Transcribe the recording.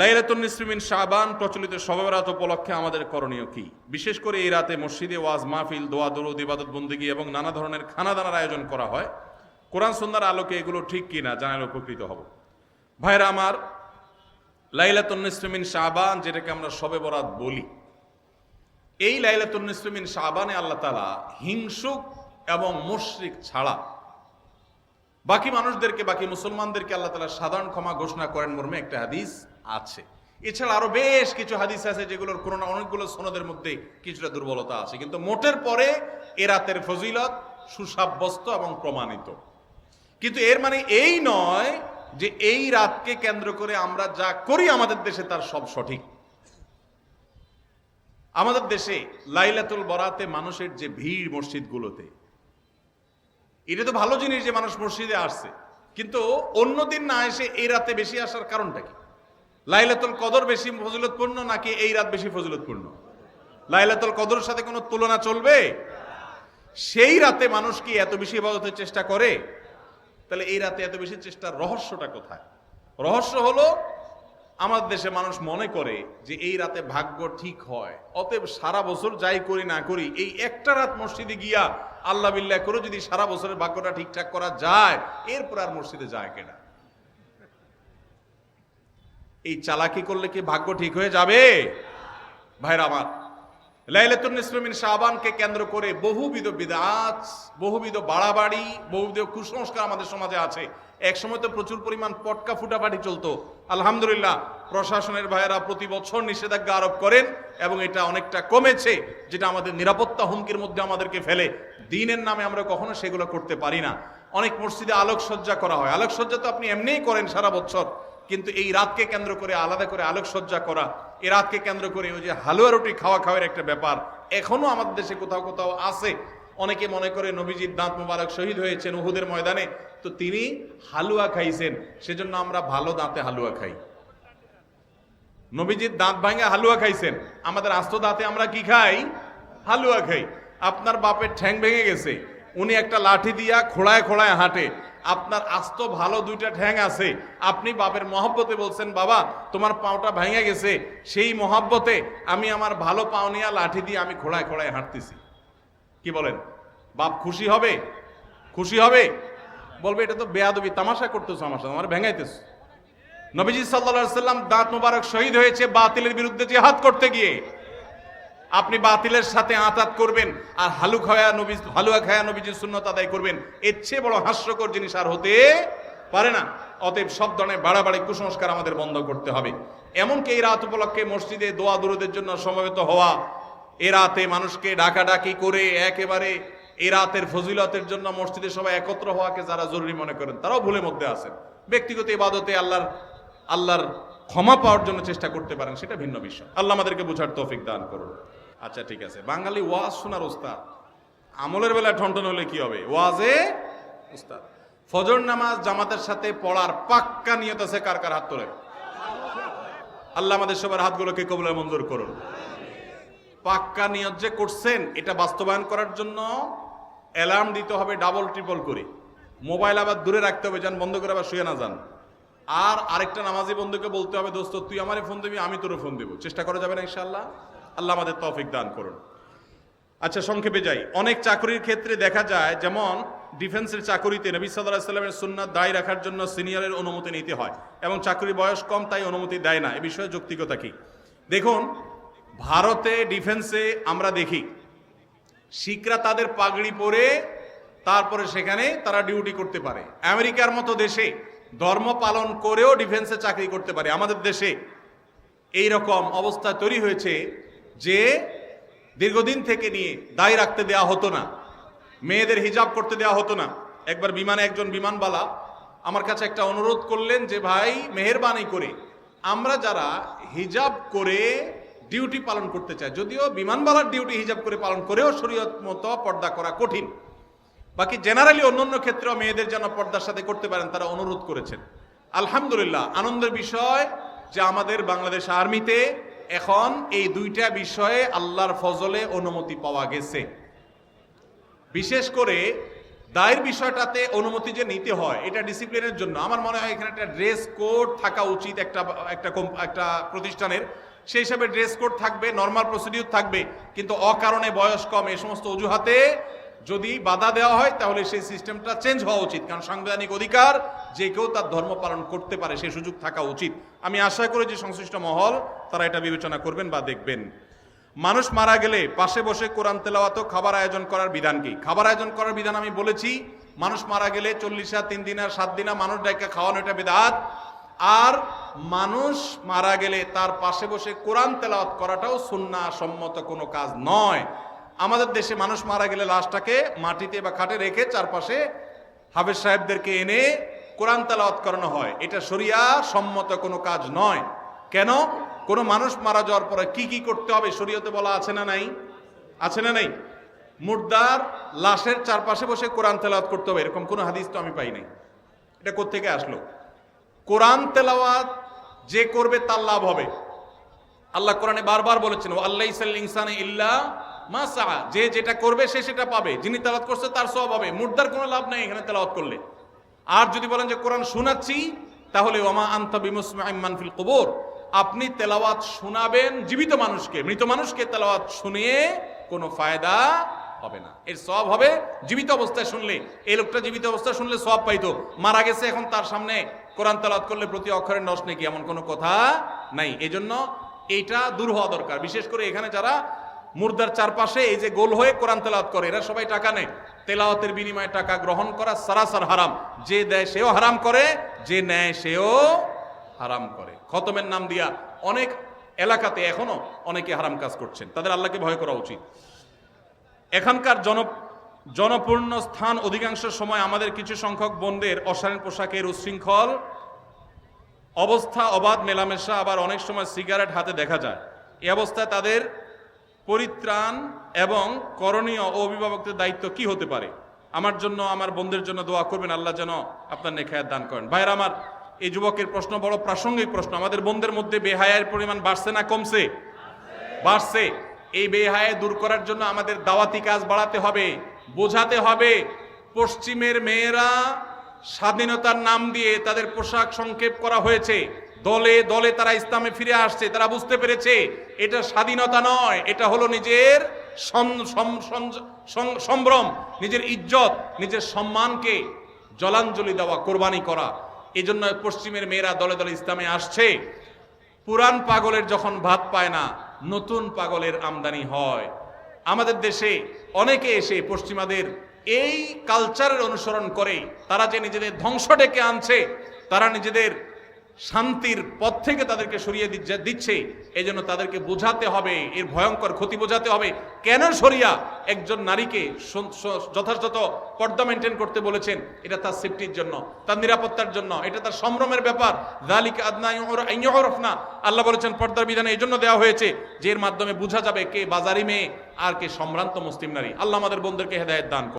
লাইলাতুন নিসমিন শাবান প্রচলিত সবেবরাত উপলক্ষে আমাদের করণীয় কি? বিশেষ করে এই রাতে মসজিদে ওয়াজ, মাহফিল, দোয়া, দরুদ, ইবাদত, বন্দিগি এবং নানা ধরনের খানাদানার আয়োজন করা হয়। কোরআন সন্ধ্যার আলোকে এগুলো ঠিক কি না জানালে উপকৃত হব। ভাইরা আমার, লাইলাতুন নিসমিন শাবান যেটাকে আমরা সবে বরাত বলি, এই লাইলাতুন নিসমিন শাবানে আল্লাহ তালা হিংসুক এবং মুশরিক ছাড়া বাকি মানুষদেরকে, বাকি মুসলমানদেরকে আল্লাহ তালা সাধারণ ক্ষমা ঘোষণা করেন মর্মে একটা হাদিস আছে। এছাড়া আরও বেশ কিছু হাদিস আছে যেগুলোর কোনো অনেকগুলো সনদের মধ্যে কিছুটা দুর্বলতা আছে। কিন্তু মোটের পরে এ রাতের ফজিলত সুসাব্যস্ত এবং প্রমাণিত। কিন্তু এর মানে এই নয় যে এই রাতকে কেন্দ্র করে আমরা যা করি আমাদের দেশে তার সব সঠিক। আমাদের দেশে লাইলাতুল বরাতে মানুষের যে ভিড় মসজিদগুলোতে, এটা তো ভালো জিনিস যে মানুষ মসজিদে আসছে। কিন্তু অন্যদিন না এসে এই রাতে বেশি আসার কারণটা কি? লাইলাতুল কদর বেশি ফজিলতপূর্ণ নাকি এই রাত বেশি ফজিলতপূর্ণ? লাইলাতুল কদরের সাথে কোনো তুলনা চলবে? সেই রাতে মানুষ কি এত বেশি ইবাদতের চেষ্টা করে? তাহলে এই রাতে এত বেশি চেষ্টার রহস্যটা কোথায়? রহস্য হলো, আমাদের দেশে মানুষ মনে করে যে এই রাতে ভাগ্য ঠিক হয়। অতএব সারা বছর যাই করি না করি, এই একটা রাত মসজিদে গিয়া আল্লাহ বিল্লাহ করে যদি সারা বছরের ভাগ্যটা ঠিকঠাক করা যায়, এরপর আর মসজিদে যায় কেনা? এই চালাকি করলে কি ভাগ্য ঠিক হয়ে যাবে? ভাইরা আমার, লাইলাতুন নিসমিন শাবানকে কেন্দ্র করে বহুবিধ বিদাত, বহুবিধ বাড়াবাড়ি, বহুবিধ কুসংস্কার আমাদের সমাজে আছে। এক সময় তো প্রচুর পরিমাণ পটকা ফুটাফাটি চলতো। আলহামদুলিল্লাহ, প্রশাসনের ভাইয়েরা প্রতি বছর নিষেধাজ্ঞা আরোপ করেন এবং এটা অনেকটা কমেছে, যেটা আমাদের নিরাপত্তা হুমকির মধ্যে আমাদেরকে ফেলে। দিনের নামে আমরা কখনো সেগুলো করতে পারি না। অনেক মসজিদে আলোকসজ্জা করা হয়। আলোকসজ্জা তো আপনি এমনিই করেন সারা বছর। কিন্তু এই রাতকে কেন্দ্র করে, আলাদা করে আলোকসজ্জা করা এই রাতকে কেন্দ্র করে ওই যে হালুয়া রুটি খাওয়া খাওয়ার একটা ব্যাপার, এখনও আমাদের দেশে কোথাও কোথাও আছে। অনেকে মনে করে নবীজির দাঁত মোবারক শহীদ হয়েছেন উহুদের ময়দানে, তো তিনি হালুয়া খাইছেন, সেজন্য আমরা ভালো দাঁতে হালুয়া খাই। নবীজির দাঁত ভাঙে হালুয়া খাইছেন, আমাদের আস্ত দাঁতে আমরা কি খাই? হালুয়া খাই। আপনার বাপের ঠ্যাং ভেঙে গেছে, উনি একটা লাঠি দিয়া খোড়ায় খোড়ায় হাঁটে আপনার আস্ত ভালো দুইটা ঠ্যাং আছে। আপনি বাপের মহব্বতে বলছেন, বাবা, তোমার পাওটা ভেঙে গেছে। সেই মহব্বতে আমি আমার ভালো পাও নিয়ে লাঠি দিয়ে আমি খোড়ায় খোড়ায় হাঁটতেছি। কি বলেন? বাপ খুশি হবে? খুশি হবে? বলবে, এটা তো বেয়াদবি, তামাশা করতেছো আমার সাথে, আমার ভেঙাইতেছো। নবীজি সাল্লা সাল্লাম দাঁত মোবারক শহীদ হয়েছে বাতিলের বিরুদ্ধে জেহাদ করতে গিয়ে। আপনি বাতিলের সাথে আতাত করবেন আর হালু খায়া নবী হালুয়া খায়া নবীজির সুন্নত আদায় করবেন। এর চেয়ে বড় হাস্যকর জিনিস আর হতে পারে না। অতএব সব ধরনের বাড়াবাড়ি কুসংস্কার আমাদের বন্ধ করতে হবে। এমনকি এই রাত উপলক্ষে মসজিদে দোয়া দুরুদের জন্য সমবেত হওয়া, এ রাতে মানুষকে ডাকাডাকি করে একেবারে এ রাতের ফজিলতের জন্য মসজিদে সবাই একত্র হওয়াকে যারা জরুরি মনে করেন, তারাও ভুলের মধ্যে আছেন। ব্যক্তিগত ইবাদতে আল্লাহর আল্লাহর ক্ষমা পাওয়ার জন্য চেষ্টা করতে পারেন, সেটা ভিন্ন বিষয়। আল্লাহ আমাদেরকে বোঝার তৌফিক দান করুন। আচ্ছা ঠিক আছে। বাঙালি ওয়াজ শোনার উস্তাদ আমলের বেলায় ঠনঠন হলে কি হবে? ওয়াজে ওস্তাদ। ফজর নামাজ জামাতের সাথে পড়ার পাক্কা নিয়ত আছে কার কার হাত তোলে আল্লাহ আমাদের সবার হাতগুলোকে কবলে মঞ্জুর করুন। পাক্কা নিয়ত যে করছেন, এটা বাস্তবায়ন করার জন্য অ্যালার্ম দিতে হবে ডাবল, ট্রিপল করে। মোবাইল আবার দূরে রাখতে হবে, যান, বন্ধ করে আবার শুয়ে না যান। আর আরেকটা নামাজি বন্ধুকে বলতে হবে, দোস্ত, তুই আমারে ফোন দিবি, আমি তোর ফোন দেবো। চেষ্টা করা যাবে না, ইনশাআল্লাহ? আল্লাহ আমাদের তৌফিক দান করুন। আচ্ছা সংক্ষেপে যাই। অনেক চাকরির ক্ষেত্রে দেখা যায়, যেমন ডিফেন্সের চাকরিতে নবী সাল্লাহ সাল্লামের সুন্নাত দায় রাখার জন্য সিনিয়রের অনুমতি নিতে হয় এবং চাকরির বয়স কম, তাই অনুমতি দেয় না। এ বিষয়ে যৌক্তিকতা কি? দেখুন, ভারতে ডিফেন্সে আমরা দেখি, শিখরা তাদের পাগড়ি পরে তারপরে সেখানে তারা ডিউটি করতে পারে। আমেরিকার মতো দেশে ধর্ম পালন করেও ডিফেন্সে চাকরি করতে পারে। আমাদের দেশে এই রকম অবস্থা তৈরি হয়েছে যে দীর্ঘদিন থেকে নিয়ে দায় রাখতে দেয়া হতো না, মেয়েদের হিজাব করতে দেয়া হতো না, একবার বিমানে একজন বিমানবালা আমার কাছে একটা অনুরোধ করলেন যে, ভাই, মেহরবানি করে, আমরা যারা হিজাব করে ডিউটি পালন করতে চাই, যদিও বিমানবালার ডিউটি হিজাব করে পালন করেও শরীয়ত মতো পর্দা করা কঠিন, বাকি জেনারেলি অন্যান্য ক্ষেত্রেও মেয়েদের যেন পর্দার সাথে করতে পারেন তারা অনুরোধ করেছেন। আলহামদুলিল্লাহ, আনন্দের বিষয় যে আমাদের বাংলাদেশ আর্মিতে এখন এই দুইটা বিষয়ে আল্লাহর ফজলে অনুমতি পাওয়া গেছে। বিশেষ করে দায়ের বিষয়টাতে অনুমতি যে নিতে হয়, এটা ডিসিপ্লিনের জন্য। আমার মনে হয় এখানে একটা ড্রেস কোড থাকা উচিত একটা একটা একটা প্রতিষ্ঠানের। সেই হিসাবে ড্রেস কোড থাকবে নর্মাল প্রসিডিউর থাকবে, কিন্তু অকারণে বয়স কম, এই সমস্ত অজুহাতে যদি বাধা দেওয়া হয়, তাহলে সেই সিস্টেমটা চেঞ্জ হওয়া উচিত। কারণ সাংবিধানিক অধিকার যে কেউ তার ধর্ম পালন করতে পারে সেই সুযোগ থাকা উচিত। আমি আশা করি যে সংশ্লিষ্ট মহল তারা এটা বিবেচনা করবেন বা দেখবেন। মানুষ মারা গেলে পাশে বসে কোরআন তেলাওয়াত খাবার আয়োজন করার বিধান কি? খাবার আয়োজন করার বিধান আমি বলেছি, মানুষ মারা গেলে চল্লিশা তিন দিন আর সাত দিনা মানুষ ডাইকা খাওয়ানো এটা বিধাত। আর মানুষ মারা গেলে তার পাশে বসে কোরআন তেলাওয়াত করাটাও সুন্না সম্মত কোনো কাজ নয়। আমাদের দেশে মানুষ মারা গেলে লাশটাকে মাটিতে বা খাটে রেখে চারপাশে হাফেজ সাহেবদেরকে এনে কোরআন তালাওয়াত করানো হয়। এটা শরিয়া সম্মত কোনো কাজ নয়। কেন? কোনো মানুষ মারা যাওয়ার পরে কি কি করতে হবে শরীয়তে বলা আছে না নাই? আছে না নাই? মুর্দার লাশের চারপাশে বসে কোরআন তেলাওয়াত করতে হবে। এরকম কোনো হাদিস তো আমি পাই নাই। এটা কোত্থেকে আসলো? কোরআন তেলাওয়াত যে করবে তার লাভ হবে। আল্লাহ কোরআনে বারবার বলেছেন ও আল্লাহ ইনসান ইল্লা মা সাহা যে যেটা করবে সে সেটা পাবে। যিনি তেলাওয়াত করছে তার সব হবে। মুর্দার কোনো লাভ নাই এখানে তেলাওয়াত করলে। আর যদি বলেন যে কোরআন শোনাচ্ছি, তাহলে ওমা আন্তা বিমুসমান ফিল কবর। আপনি তেলাওয়াত শোনাবেন জীবিত মানুষকে, মৃত মানুষকে তেলাওয়াত শুনিয়ে কোনো ফায়দা হবে না। এর সব হবে জীবিত অবস্থায় শুনলে। এই লোকটা জীবিত অবস্থায় শুনলে সব পাইতো। মারা গেছে, এখন তার সামনে কোরআন তেলাওয়াত করলে প্রতি অক্ষরের নষ্ট নাকি এমন কোনো কথা নাই। এজন্য এইটা দূর হওয়া দরকার। বিশেষ করে এখানে যারা মুর্দার চারপাশে এই যে গোল হয়ে কোরআন তেলাওয়াত করে, এরা সবাই টাকা নেয়। তেলাওয়াতের বিনিময়ে টাকা গ্রহণ করা সারাসার হারাম। যে দেয় সেও হারাম করে, যে নেয় সেও হারাম করে। খতমের নাম দিয়া অনেক এলাকাতে এখনও অনেকে হারাম কাজ করছেন। তাদের আল্লাহকে ভয় করা উচিত। এখানকার জন, জনপূর্ণ স্থান অধিকাংশ সময় আমাদের কিছু সংখ্যক বোনদের অশালীন পোশাকের উচ্ছৃঙ্খল, অবস্থা অবাধ, মেলামেশা, আবার অনেক সময় সিগারেট হাতে দেখা যায়। এই অবস্থায় তাদের পরিত্রাণ এবং করণীয় অভিভাবকদের দায়িত্ব কি হতে পারে? আমার জন্য, আমার বোনদের জন্য দোয়া করবেন, আল্লাহ যেন আপনার নেখায়াত দান করেন। ভাইরা আমার এই যুবকের প্রশ্ন বড় প্রাসঙ্গিক প্রশ্ন। আমাদের বোনদের মধ্যে বেহায়ের পরিমাণ বাড়ছে না কমছে? বাড়ছে। এই বেহায় দূর করার জন্য আমাদের দাওয়াতি কাজ বাড়াতে হবে, বোঝাতে হবে। পশ্চিমের মেয়েরা স্বাধীনতার নাম দিয়ে তাদের পোশাক সংক্ষেপ করা হয়েছে। দলে দলে তারা ইসলামে ফিরে আসছে, তারা বুঝতে পেরেছে এটা স্বাধীনতা নয়, এটা হলো নিজের সম- সম- সম- সম- সম্ভ্রম, নিজের ইজ্জত, নিজের সম্মানকে জলাঞ্জলি দেওয়া, কোরবানি করা। এই জন্য পশ্চিমের মেয়েরা দলে দলে ইসলামে আসছে। পুরান পাগলের যখন ভাত পায় না, নতুন পাগলের আমদানি হয়। আমাদের দেশে অনেকে এসে পশ্চিমাদের এই কালচারের অনুসরণ করে, তারা যে নিজেদের ধ্বংস ডেকে আনছে, তারা নিজেদের শান্তির পথ থেকে তাদেরকে সরিয়ে দিচ্ছে- এই জন্য তাদেরকে বোঝাতে হবে, এর ভয়ঙ্কর ক্ষতি বোঝাতে হবে। কেন সরিয়া একজন নারীকে যথাযথ পর্দা মেনটেন করতে বলেছেন? এটা তার সেফটির জন্য, তার নিরাপত্তার জন্য, এটা তার সম্ভ্রমের ব্যাপার। দালিক আদনা না আল্লাহ বলেছেন, পর্দার বিধানে এই জন্য দেওয়া হয়েছে, যে এর মাধ্যমে বোঝা যাবে কে বাজারি মেয়ে আর কে সম্ভ্রান্ত মুসলিম নারী। আল্লাহ আমাদের বন্ধুদেরকে হেদায়ত দান।